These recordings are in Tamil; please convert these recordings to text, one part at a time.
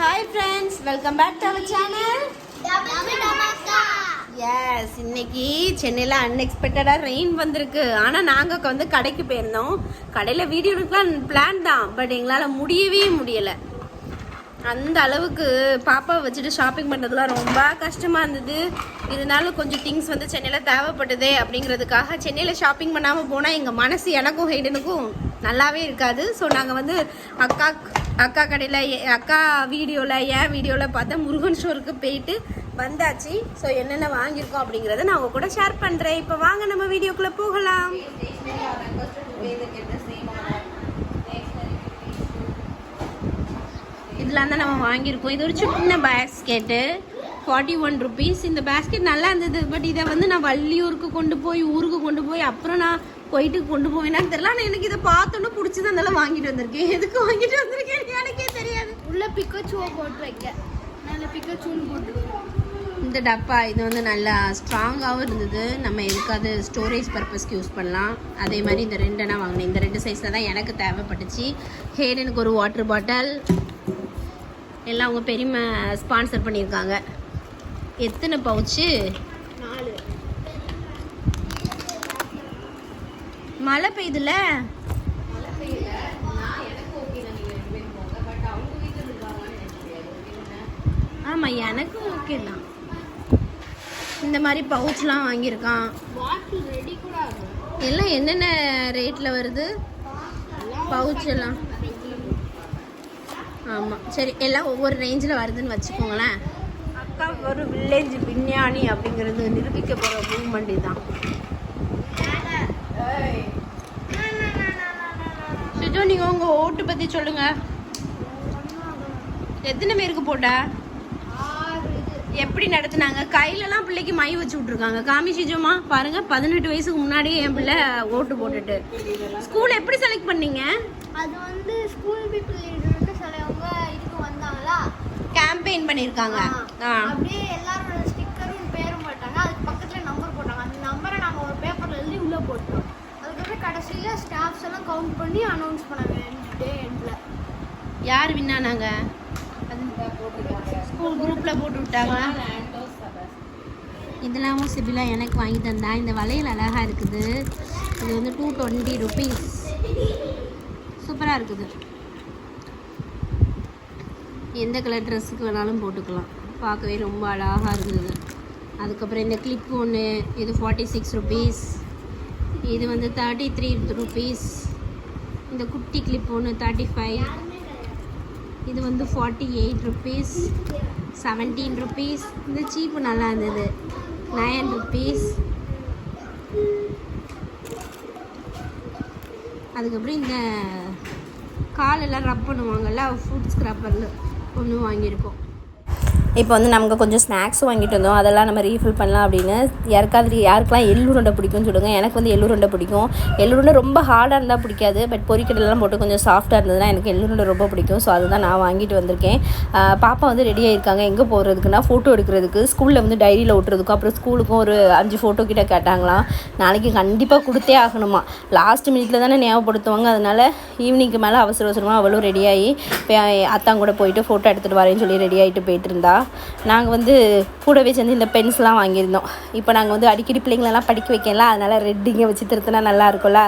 Hi friends welcome back to our channel S இன்னைக்கு சென்னையில் அன்எக்ஸ்பெக்டடாக ரெயின் வந்திருக்கு. ஆனால் நாங்கள் வந்து கடைக்கு போயிருந்தோம். கடையில் வீடியோ எடுக்கலாம் பிளான் தான். பட் எங்களால் முடியவே முடியலை. அந்த அளவுக்கு பாப்பாவை வச்சுட்டு ஷாப்பிங் பண்ணுறதுலாம் ரொம்ப கஷ்டமாக இருந்தது. இருந்தாலும் கொஞ்சம் திங்ஸ் வந்து சென்னையில் தேவைப்பட்டதே அப்படிங்கிறதுக்காக சென்னையில் ஷாப்பிங் பண்ணாமல் போனால் எங்கள் மனசு எனக்கும் ஹைடனுக்கும் நல்லாவே இருக்காது. ஸோ நாங்கள் வந்து அக்கா அக்கா கடையில் அக்கா வீடியோவில் என் வீடியோவில் பார்த்தா முருகன் ஸ்டோருக்கு போயிட்டு வந்தாச்சு. ஸோ என்னென்ன வாங்கியிருக்கோம் அப்படிங்கிறத நான் உங்கள் கூட ஷேர் பண்ணுறேன் இப்போ வாங்க நம்ம வீடியோக்குள்ளே போகலாம். இதெல்லாம் தான் நம்ம வாங்கியிருக்கோம். இது ஒரு சின்ன பேஸ்கெட்டு ஃபார்ட்டி ஒன் ருபீஸ் இந்த பேஸ்கெட் நல்லா இருந்தது. பட் இதை வந்து நான் வள்ளியூருக்கு கொண்டு போய் ஊருக்கு கொண்டு போய் அப்புறம் நான் போயிட்டு கொண்டு போவேனான்னு தெரியல. ஆனால் எனக்கு இதை பார்த்தோன்னே பிடிச்சது அதனால வாங்கிட்டு வந்திருக்கேன். எதுக்கு வாங்கிட்டு வந்திருக்கேன் எனக்கே தெரியாது. உள்ள பிக்கச்சுவை போட்டு வைக்க. நல்ல பிக்கச்சுன்னு போட்டு இந்த டப்பா இது வந்து நல்லா ஸ்ட்ராங்காகவும் இருந்தது. நம்ம எதுக்காவது ஸ்டோரேஜ் பர்பஸ்க்கு யூஸ் பண்ணலாம். அதே மாதிரி இந்த ரெண்டெண்ணா வாங்கினேன். இந்த ரெண்டு சைஸில் தான் எனக்கு தேவைப்பட்டுச்சு. ஹேடனுக்கு ஒரு வாட்டர் பாட்டில் எல்லாம் அவங்க பெரியம்மா ஸ்பான்சர் பண்ணியிருக்காங்க. எத்தனை பவுச்சு நாலு மழை பெய்யுதுல ஆமாம் எனக்கும் ஓகே தான். இந்த மாதிரி பவுச்லாம் வாங்கியிருக்கான். எல்லாம் என்னென்ன ரேட்டில் வருது? பவுச் எல்லாம். ஆமாம் சரி எல்லாம் ஒவ்வொரு ரேஞ்சில் வருதுன்னு வச்சுக்கோங்களேன். அக்கா ஒரு வில்லேஜ் விஞ்ஞானி அப்படிங்கிறது நிரூபிக்க போகிற மூவ்மெண்ட் தான் சிஜோ நீங்கள் உங்கள் ஓட்டு பற்றி சொல்லுங்கள் எத்தனை பேருக்கு போட்டா? எப்படி நடத்துனாங்க? கையிலலாம் பிள்ளைக்கு மை வச்சு விட்ருக்காங்க காமி சிஜோமா பாருங்க பதினெட்டு வயசுக்கு முன்னாடியே என் பிள்ளை ஓட்டு போட்டுட்டு. ஸ்கூல் எப்படி செலக்ட் பண்ணீங்க? அது வந்து ஸ்கூல் பீப்புள் லீடர்னு சிலவங்க இதுக்கு வந்தாங்களா? கேம்பெயின் பண்ணியிருக்காங்க அப்படியே எல்லாரோட ஸ்டிக்கரும் பேரும் போட்டாங்க. அதுக்கு பக்கத்துல நம்பர் போட்டாங்க. அந்த நம்பரை நாங்கள் ஒரு பேப்பர்ல எழுதி உள்ள போட்டோம். கடைசியில ஸ்டாஃப்ஸ் எல்லாம் கவுண்ட் பண்ணி அனௌன்ஸ் பண்ணாங்க. டே எண்ட்ல யார் வின்னானாங்க ஸ்கூல் குரூப்பில் போட்டு விட்டாங்க இதெல்லாம் சிபிலா எனக்கு வாங்கி தந்தா. இந்த வளையல் அழகாக இருக்குது. இது வந்து டூ டுவெண்ட்டி ருபீஸ் சூப்பராக இருக்குது. எந்த கலர் ட்ரெஸ்ஸுக்கு வேணாலும் போட்டுக்கலாம். பார்க்கவே ரொம்ப அழகாக இருந்தது அதுக்கப்புறம் இந்த கிளிப் ஒன்று இது ஃபார்ட்டி சிக்ஸ் ருபீஸ் இது வந்து தேர்ட்டி த்ரீ ருபீஸ் இந்த குட்டி கிளிப் ஒன்று தேர்ட்டி ஃபைவ் இது வந்து forty eight rupees seventeen rupees இந்த சீப்பு நல்லா இருந்தது. நயன் ருபீஸ் அதுக்கப்புறம் இந்த காலெல்லாம் ரப் பண்ணுவாங்கல்ல ஃபுட் ஸ்க்ரப்பரில் ஒன்று வாங்கியிருக்கோம். இப்போ வந்து நமக்கு கொஞ்சம் ஸ்நாக்ஸ் வாங்கிட்டு வந்தோம். அதெல்லாம் நம்ம ரீஃபில் பண்ணலாம் அப்படின்னு. யாருக்காவது யாருக்கெல்லாம் எள்ளுருண்டை பிடிக்கும்னு சொல்லுங்கள் எனக்கு வந்து எள்ளுருண்டை பிடிக்கும். எள்ளுருண்டை ரொம்ப ஹார்டாக இருந்தால் பிடிக்காது. பட் பொறிக்கடலாம் போட்டு கொஞ்சம் சாஃப்டாக இருந்ததுன்னா எனக்கு எள்ளுருண்டை ரொம்ப பிடிக்கும். ஸோ அதுதான் நான் வாங்கிட்டு வந்திருக்கேன். பாப்பா வந்து ரெடி ஆகிருக்காங்க எங்கே போகிறதுக்குன்னா ஃபோட்டோ எடுக்கிறதுக்கு. ஸ்கூலில் வந்து டைரியில் ஒட்டுறதுக்கும் அப்புறம் ஸ்கூலுக்கும் ஒரு அஞ்சு ஃபோட்டோ கிட்ட கேட்டாங்களாம். நாளைக்கு கண்டிப்பாக கொடுத்தே ஆகணுமா. லாஸ்ட் மினிட்ல தானே ஞாபகப்படுத்துவாங்க. அதனால ஈவினிங்க்கு மேலே அவசர அவசரமாக அவளும் ரெடியாகி அத்தான் கூட போயிட்டு ஃபோட்டோ எடுத்துகிட்டு வரேன்னு சொல்லி ரெடி ஆகிட்டு போயிட்டு இருந்தா. நாங்கள் வந்து கூடவே சேர்ந்து இந்த பென்ஸ்லாம் வாங்கியிருந்தோம். இப்போ நாங்கள் வந்து அடிக்கடி பிள்ளைங்களெல்லாம் படிக்க வைக்கலாம் அதனால் ரெட்டிங்கை வச்சு திருத்தினா நல்லா இருக்கும்ல.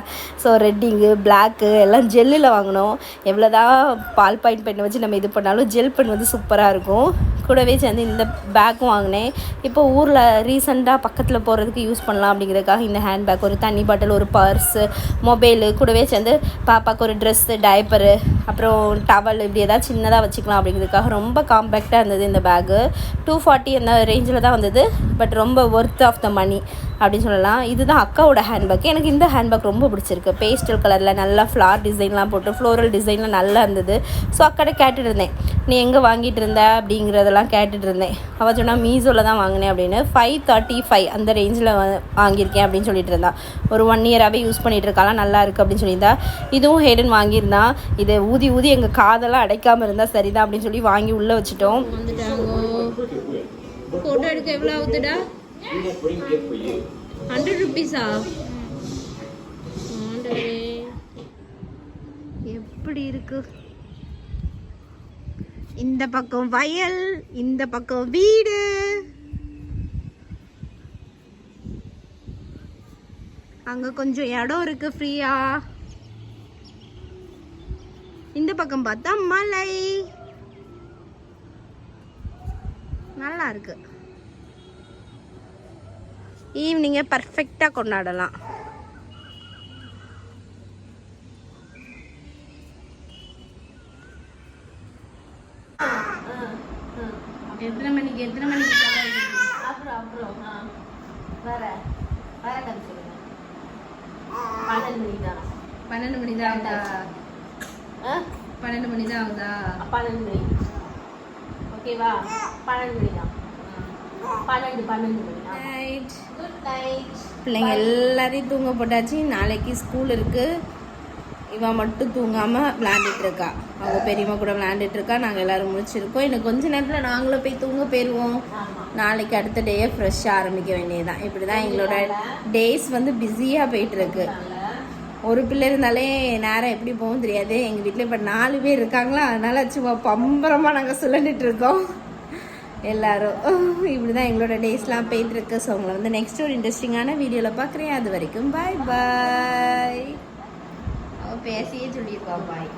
ஸோ ரெட்டிங்கு பிளாக்கு எல்லாம் ஜெல்லில் வாங்கினோம். எவ்வளோதான் பால் பாயிண்ட் பெண்ணை வச்சு நம்ம இது பண்ணாலும் ஜெல் பென் வந்து சூப்பராக இருக்கும். கூடவே சேர்ந்து இந்த பேக்கும் வாங்கினேன். இப்போ ஊரில் ரீசெண்டாக பக்கத்தில் போகிறதுக்கு யூஸ் பண்ணலாம் அப்படிங்கிறதுக்காக இந்த ஹேண்ட் பேக் ஒரு தண்ணி பாட்டில் ஒரு பர்ஸு மொபைலு கூடவே சேர்ந்து பாப்பாவுக்கு ஒரு ட்ரெஸ்ஸு டைப்பரு அப்புறம் டவல் இப்படி ஏதாவது சின்னதாக வச்சுக்கலாம் அப்படிங்கிறதுக்காக ரொம்ப காம்பேக்டாக இருந்தது இந்த பேகு டூ ஃபார்ட்டி அந்த ரேஞ்சில் தான் வந்தது. பட் ரொம்ப ஒர்த் ஆஃப் த மணி அப்படின்னு சொல்லலாம். இதுதான் அக்காவோட ஹேண்ட்பேக் எனக்கு இந்த ஹேண்ட்பேக் ரொம்ப பிடிச்சிருக்கு. பேஸ்டல் கலரில் நல்லா ஃப்ளார் டிசைன்லாம் போட்டு ஃப்ளோரல் டிசைன்லாம் நல்லா இருந்தது. ஸோ அக்கடை கேட்டுட்டு இருந்தேன். நீ எங்கே வாங்கிட்டு இருந்த? அப்படிங்கிறதெல்லாம் கேட்டுட்டு இருந்தேன். அவள் சொன்னால் மீசோவில் தான் வாங்கினேன் அப்படின்னு. ஃபைவ் தேர்ட்டி ஃபைவ் அந்த ரேஞ்சில் வாங்கியிருக்கேன் அப்படின்னு சொல்லிட்டு இருந்தா. ஒரு ஒன் இயராகவே யூஸ் பண்ணிகிட்டு இருக்காலாம் நல்லா இருக்குது அப்படின்னு சொல்லியிருந்தா. இதுவும் ஹேடன் வாங்கியிருந்தான். இது ஊதி ஊதி எங்கள் காதெல்லாம் அடைக்காமல் இருந்தால் சரிதான் அப்படின்னு சொல்லி வாங்கி உள்ளே வச்சுட்டோம். ஃபோட்டோ எடுக்க எவ்வளோ ஆகுதுடா? ஹண்ட்ரட் ருபீஸா எப்படி இருக்கு? இந்த பக்கம் வயல் இந்த பக்கம் வீடு. அங்க கொஞ்சம் இடம் இருக்கு ஃப்ரீயா? பக்கம் பார்த்தா மலை. நல்லா இருக்கு. ஈவினிங்கை பர்ஃபெக்டாக கொண்டாடலாம். எத்தனை மணிக்கு எத்தனை மணிக்கு அப்புறம் அப்புறம் வேற வேற கதை சொல்லுங்க. பன்னெண்டு மணி தான். பன்னெண்டு மணி தான். பன்னெண்டு மணி தான் ஆகுதா? பன்னெண்டு மணி. ஓகேவா பன்னெண்டு மணி தான். பன்னெண்டு பன்னெண்டு மணி நைட் குட் நைட் பிள்ளைங்க எல்லாரையும் தூங்க போட்டாச்சு. நாளைக்கு ஸ்கூல் இருக்கு. இவன் மட்டும் தூங்காம விளையாண்டுட்டு இருக்கா. அவங்க பெரியம்மா கூட விளையாண்டுட்டு இருக்கா. நாங்கள் எல்லாரும் முடிச்சிருக்கோம் இன்னும் கொஞ்ச நேரத்தில் நாங்களும் போய் தூங்க போயிடுவோம் நாளைக்கு அடுத்த டேயை ஃப்ரெஷ்ஷாக ஆரம்பிக்க வேண்டியதுதான். இப்படி தான் எங்களோட டேஸ் வந்து பிஸியாக போயிட்டு இருக்கு. ஒரு பிள்ளை இருந்தாலே நேரம் எப்படி போகும் தெரியாது. எங்கள் வீட்டில் இப்போ நாலு பேர் இருக்காங்களா? அதனால சும்மா பம்பரமாக நாங்கள் சுழண்டுட்டு இருக்கோம். எல்லாரும். இப்படி தான் எங்களோட டேஸ்லாம் போயிட்டுருக்கு ஸோ உங்களை வந்து நெக்ஸ்ட் ஒரு இன்ட்ரெஸ்டிங்கான வீடியோவில் பார்க்குறேன் அது வரைக்கும் பாய் பாய் பேசியே சொல்லியிருக்கோம் பாய்